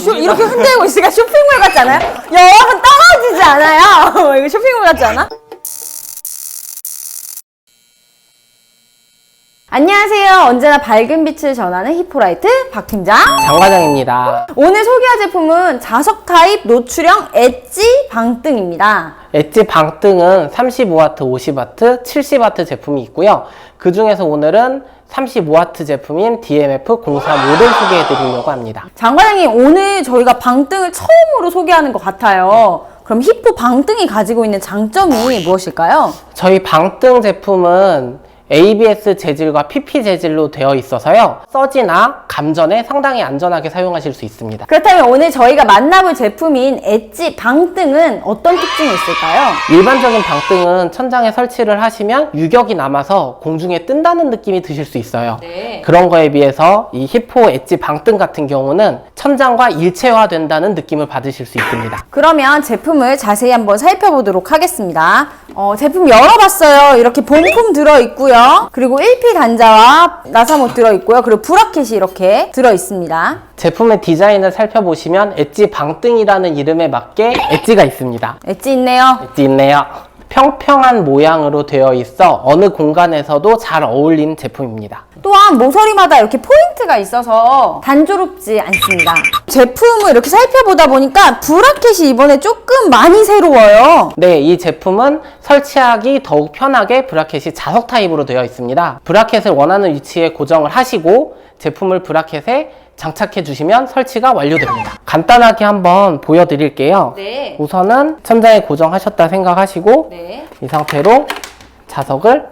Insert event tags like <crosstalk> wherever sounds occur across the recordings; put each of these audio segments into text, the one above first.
쇼- 이렇게 흔들고 있으니까 쇼핑몰 같지 않아요? 여러분 떨어지지 않아요? <laughs> 이거 쇼핑몰 같지 않아? 안녕하세요. 언제나 밝은 빛을 전하는 히포라이트 박 팀장. 장 과장입니다. 오늘 소개할 제품은 자석 타입 노출형 엣지 방등입니다. 엣지 방등은 35W, 50W, 70W 제품이 있고요. 그 중에서 오늘은 35W 제품인 DMF035를 소개해 드리려고 합니다. 장 과장님, 오늘 저희가 방등을 처음으로 소개하는 것 같아요. 그럼 히포 방등이 가지고 있는 장점이 무엇일까요? 저희 방등 제품은 ABS 재질과 PP 재질로 되어 있어서요. 서지나 감전에 상당히 안전하게 사용하실 수 있습니다. 그렇다면 오늘 저희가 만나볼 제품인 엣지 방등은 어떤 특징이 있을까요? 일반적인 방등은 천장에 설치를 하시면 유격이 남아서 공중에 뜬다는 느낌이 드실 수 있어요. 네. 그런 거에 비해서 이 히포 엣지 방등 같은 경우는 천장과 일체화된다는 느낌을 받으실 수 있습니다. 그러면 제품을 자세히 한번 살펴보도록 하겠습니다. 어, 제품 열어봤어요. 이렇게 본품 들어있고요. 그리고 1P 단자와 나사못 들어있고요. 그리고 브라켓이 이렇게 들어있습니다. 제품의 디자인을 살펴보시면 엣지 방등이라는 이름에 맞게 엣지가 있습니다. 엣지 있네요. 엣지 있네요. 평평한 모양으로 되어 있어 어느 공간에서도 잘 어울리는 제품입니다. 또한 모서리마다 이렇게 포인트가 있어서 단조롭지 않습니다. 제품을 이렇게 살펴보다 보니까 브라켓이 이번에 조금 많이 새로워요. 네, 이 제품은 설치하기 더욱 편하게 브라켓이 자석 타입으로 되어 있습니다. 브라켓을 원하는 위치에 고정을 하시고 제품을 브라켓에 장착해 주시면 설치가 완료됩니다. 간단하게 한번 보여드릴게요. 네. 우선은 천장에 고정하셨다 생각하시고 네. 이 상태로 자석을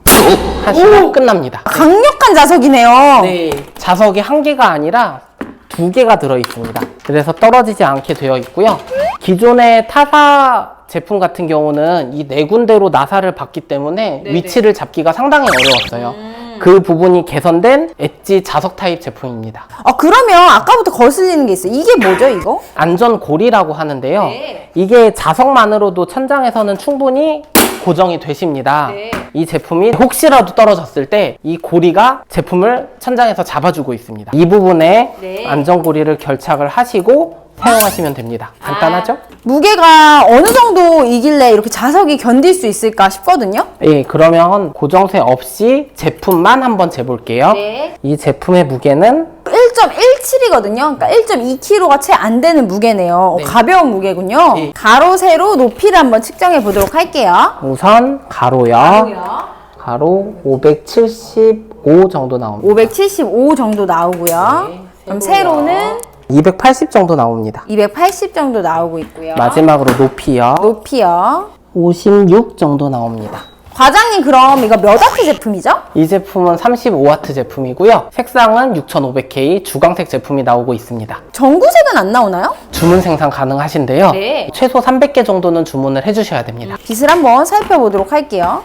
쭉 하시면 끝납니다. 강력한 자석이네요. 네, 자석이 한 개가 아니라 두 개가 들어 있습니다. 그래서 떨어지지 않게 되어 있고요. 기존의 타사 제품 같은 경우는 이 네 군데로 나사를 받기 때문에 위치를 잡기가 상당히 어려웠어요. 그 부분이 개선된 엣지 자석 타입 제품입니다. 아, 그러면 아까부터 거슬리는 게 있어요. 이게 뭐죠, 이거? 안전 고리라고 하는데요. 네. 이게 자석만으로도 천장에서는 충분히 고정이 되십니다. 네. 이 제품이 혹시라도 떨어졌을 때 이 고리가 제품을 천장에서 잡아주고 있습니다. 이 부분에 네. 안전고리를 결착을 하시고 사용하시면 됩니다. 간단하죠? 무게가 어느 정도 이길래 이렇게 자석이 견딜 수 있을까 싶거든요. 예, 그러면 고정세 없이 제품만 한번 재볼게요. 네. 이 제품의 무게는 1.17이거든요. 그러니까 1.2kg가 채 안 되는 무게네요. 어, 네. 가벼운 무게군요. 네. 가로, 세로 높이를 한번 측정해 보도록 할게요. 우선 가로요. 가로 575 정도 나옵니다. 575 정도 나오고요. 네, 그럼 세로는 280 정도 나옵니다. 280 정도 나오고 있고요. 마지막으로 높이요. 높이요. 56 정도 나옵니다. 과장님 그럼 이거 몇 와트 제품이죠? 이 제품은 35W 제품이고요. 색상은 6500K 주광색 제품이 나오고 있습니다. 전구색은 안 나오나요? 주문 생산 가능하신데요. 네. 최소 300개 정도는 주문을 해주셔야 됩니다. 빛을 한번 살펴보도록 할게요.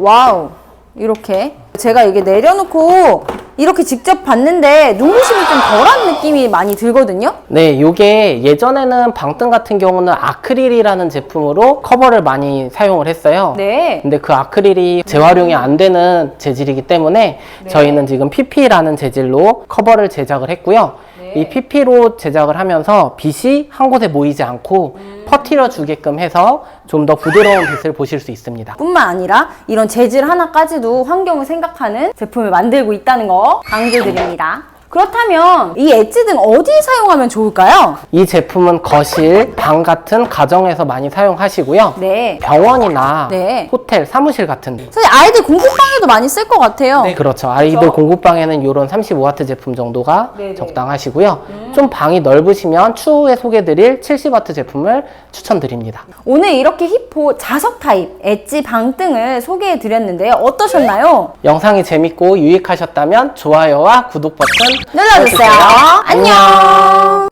와우. 이렇게. 제가 이게 내려놓고 이렇게 직접 봤는데 눈부심이 좀 덜한 느낌이 많이 들거든요. 네, 요게 예전에는 방등 같은 경우는 아크릴이라는 제품으로 커버를 많이 사용을 했어요. 네. 근데 그 아크릴이 재활용이 안 되는 재질이기 때문에 저희는 지금 PP라는 재질로 커버를 제작을 했고요. 이 PP로 제작을 하면서 빛이 한 곳에 모이지 않고 퍼뜨려 주게끔 해서 좀 더 부드러운 빛을 보실 수 있습니다. 뿐만 아니라 이런 재질 하나까지도 환경을 생각하는 제품을 만들고 있다는 거 강조드립니다. 그렇다면 이 엣지 등 어디에 사용하면 좋을까요? 이 제품은 거실, 방 같은 가정에서 많이 사용하시고요. 네. 병원이나 네. 호텔, 사무실 같은 데. 사실 아이들 공부방에도 많이 쓸 것 같아요. 그렇죠. 아이들 공부방에는 이런 35W 제품 정도가 네네. 적당하시고요. 좀 방이 넓으시면 추후에 소개드릴 70W 제품을 추천드립니다. 오늘 이렇게 히포 자석 타입 엣지 방등을 소개해 드렸는데요. 어떠셨나요? 영상이 재밌고 유익하셨다면 좋아요와 구독 버튼 눌러주세요. 안녕.